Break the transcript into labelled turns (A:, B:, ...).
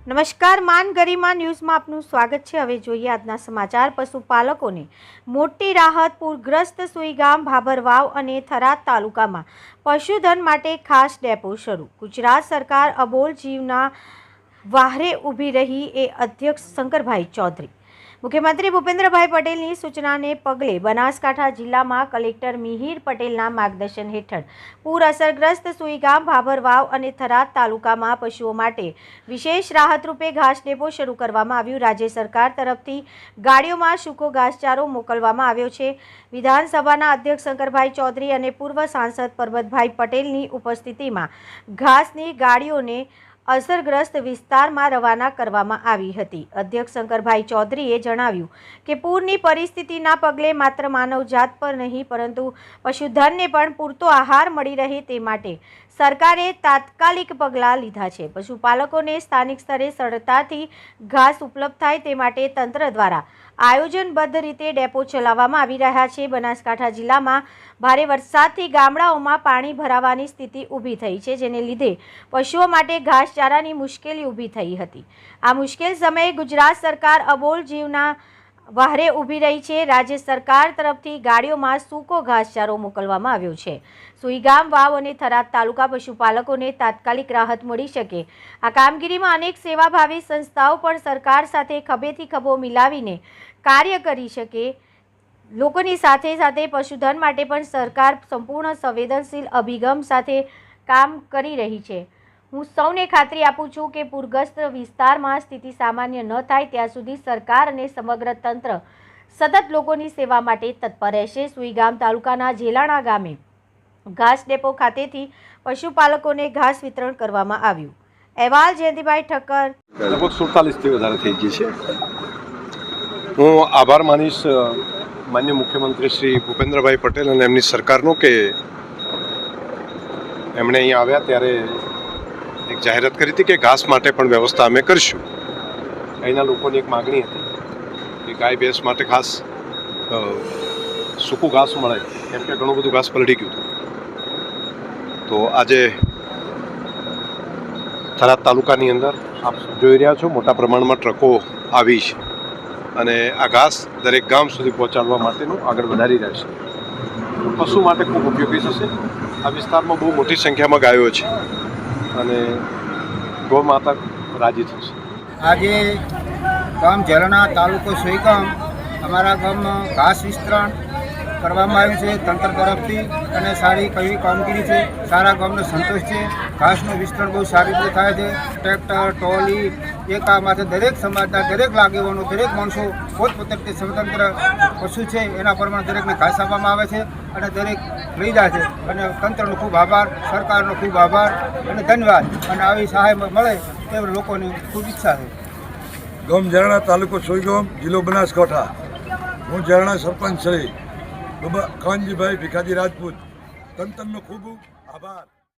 A: નમસ્કાર, માન ગરિમા ન્યૂઝમાં આપનું સ્વાગત છે. હવે જોઈએ આજના સમાચાર. પશુપાલકોને મોટી રાહત, પૂરગ્રસ્ત સુઈગામ, ભાભરવાવ અને થરાદ તાલુકામાં પશુધન માટે ખાસ ડેપો શરૂ. ગુજરાત સરકાર અબોલ જીવના વાહરે ઊભી રહી એ અધ્યક્ષ શંકરભાઈ ચૌધરી. મુખ્યમંત્રી ભૂપેન્દ્રભાઈ પટેલની સૂચનાને પગલે બનાસકાંઠા જિલ્લામાં કલેક્ટર મિહિર પટેલના માર્ગદર્શન હેઠળ પૂર અસરગ્રસ્ત સુઈગામ ભાભરવાવ અને થરાદ તાલુકામાં પશુઓ માટે વિશેષ રાહત રૂપે ઘાસ ડેપો શરૂ કરવામાં આવ્યું. રાજ્ય સરકાર તરફથી ગાડીઓમાં સૂકો ઘાસચારો મોકલવામાં આવ્યો છે. વિધાનસભાના અધ્યક્ષ શંકરભાઈ ચૌધરી અને પૂર્વ સાંસદ પરબતભાઈ પટેલની ઉપસ્થિતિમાં ઘાસની ગાડીઓને અસરગ્રસ્ત વિસ્તારમાં રવાના કરવામાં આવી હતી. અધ્યક્ષ શંકરભાઈ ચૌધરીએ જણાવ્યું કે, પૂરની પરિસ્થિતિના પગલે માત્ર માનવજાત પર નહીં, પરંતુ પશુધનને પણ પૂરતો આહાર મળી રહે તે માટે સરકારે તાત્કાલિક પગલાં લીધા છે. પશુપાલકોને સ્થાનિક સ્તરે સરળતાથી ઘાસ ઉપલબ્ધ થાય તે માટે તંત્ર દ્વારા આયોજનબદ્ધ રીતે ડેપો ચલાવવામાં આવી રહ્યા છે. બનાસકાંઠા જિલ્લામાં ભારે વરસાદથી ગામડાઓમાં પાણી ભરાવાની સ્થિતિ ઊભી થઈ છે, જેને લીધે પશુઓ માટે ઘાસચારાની મુશ્કેલી ઊભી થઈ હતી. આ મુશ્કેલ સમયે ગુજરાત સરકાર અબોલ જીવના વહારે ઊભી રહી છે. રાજ્ય સરકાર તરફથી ગાડીઓમાં સૂકો ઘાસચારો મોકલવામાં આવ્યો છે. સુઈગામ વાવ અને થરાદ તાલુકા પશુપાલકોને તાત્કાલિક રાહત મળી શકે. આ કામગીરીમાં અનેક સેવાભાવી સંસ્થાઓ પણ સરકાર સાથે ખભેથી ખભો મિલાવીને કાર્ય કરી શકે. લોકોની સાથે સાથે પશુધન માટે પણ સરકાર સંપૂર્ણ સંવેદનશીલ અભિગમ સાથે કામ કરી રહી છે. હું સૌને ખાતરી આપું છું કે પૂરગ્રસ્ત વિસ્તારમાં સ્થિતિ સામાન્ય ન થાય ત્યાં સુધી સરકાર અને સમગ્ર તંત્ર સતત લોકોની સેવા માટે તત્પર રહેશે. સુઈગામ તાલુકાના જેલાણા ગામે ઘાસ ડેપો ખાતેથી પશુપાલકોને ઘાસ વિતરણ કરવામાં આવ્યું. અહેવાલ જયંતિભાઈ ઠક્કર.
B: લગભગ સુડતાલીસથી વધારે થઈ ગઈ છે. હું આભાર માનીશ માન્ય મુખ્યમંત્રી શ્રી ભૂપેન્દ્રભાઈ પટેલ અને એમની સરકારનો કે એમણે અહીંયા આવ્યા ત્યારે જાહેરાત કરી હતી કે ઘાસ માટે પણ વ્યવસ્થા અમે કરીશું. અહીંના લોકોની એક માગણી હતી કે ગાય ભેંસ માટે ખાસ સૂકું ઘાસ મળે, કેમ કે ઘણું બધું ઘાસ પલળી ગયું હતું. તો આજે થરાદ તાલુકાની અંદર આપ જોઈ રહ્યા છો, મોટા પ્રમાણમાં ટ્રકો આવી છે. અને આ ઘાસ દરેક ગામ સુધી પહોંચાડવા માટેનું આગળ વધારી રહ્યા છે. પશુ માટે ખૂબ ઉપયોગી થશે. આ વિસ્તારમાં બહુ મોટી સંખ્યામાં ગાયો છે. અને ગોમાતા રાજી થશે.
C: આજે ગામ ઝરણા તાલુકો સોઈગામ અમારા ગામમાં ઘાસ વિસ્તરણ કરવામાં આવ્યું છે, તંત્ર તરફથી અને સારી કઈ કામગીરી છે. સારા ગામનો સંતોષ છે. ઘાસનું વિસ્તરણ બહુ સારી રીતે થાય છે. ટ્રેક્ટર, ટ્રોલી માટે દરેક સમાજના દરેક લાગેવાનો દરેક માણસો પોતપોતાની સ્વતંત્ર પશુ છે. એના પ્રમાણે દરેકને ઘાસ આપવામાં આવે છે. અને દરેક જાય છે. અને તંત્રનો ખૂબ આભાર, સરકારનો ખૂબ આભાર અને ધન્યવાદ. અને આવી સહાય મળે તે લોકોની ખૂબ ઈચ્છા છે.
D: ગોમ ઝરણા તાલુકો સોઈગોમ, જિલ્લો બનાસકાંઠા. હું ઝરણા સરપંચ શ્રી. બાબા, ખાનજીભાઈ ભીખાજી રાજપૂત. તંત્રનો ખૂબ આભાર.